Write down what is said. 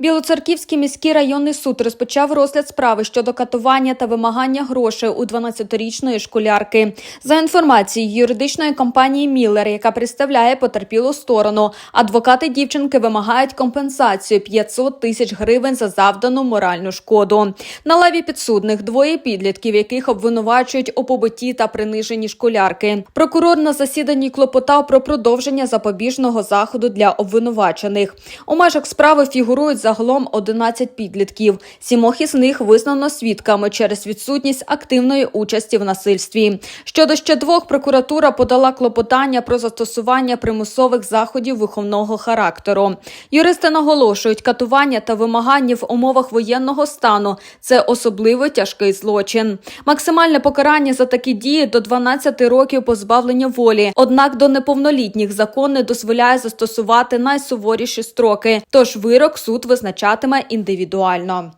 Білоцерківський міський районний суд розпочав розгляд справи щодо катування та вимагання грошей у 12-річної школярки. За інформацією юридичної компанії Міллер, яка представляє потерпілу сторону, адвокати дівчинки вимагають компенсацію 500 тисяч гривень за завдану моральну шкоду. На лаві підсудних двоє підлітків, яких обвинувачують у побитті та приниженні школярки. Прокурор на засіданні клопотав про продовження запобіжного заходу для обвинувачених. У межах справи фігурують загалом 11 підлітків. Сімох із них визнано свідками через відсутність активної участі в насильстві. Щодо ще двох, прокуратура подала клопотання про застосування примусових заходів виховного характеру. Юристи наголошують, катування та вимагання в умовах воєнного стану це особливо тяжкий злочин. Максимальне покарання за такі дії до 12 років позбавлення волі. Однак до неповнолітніх закон не дозволяє застосувати найсуворіші строки. Тож вирок суд визначатиме індивідуально.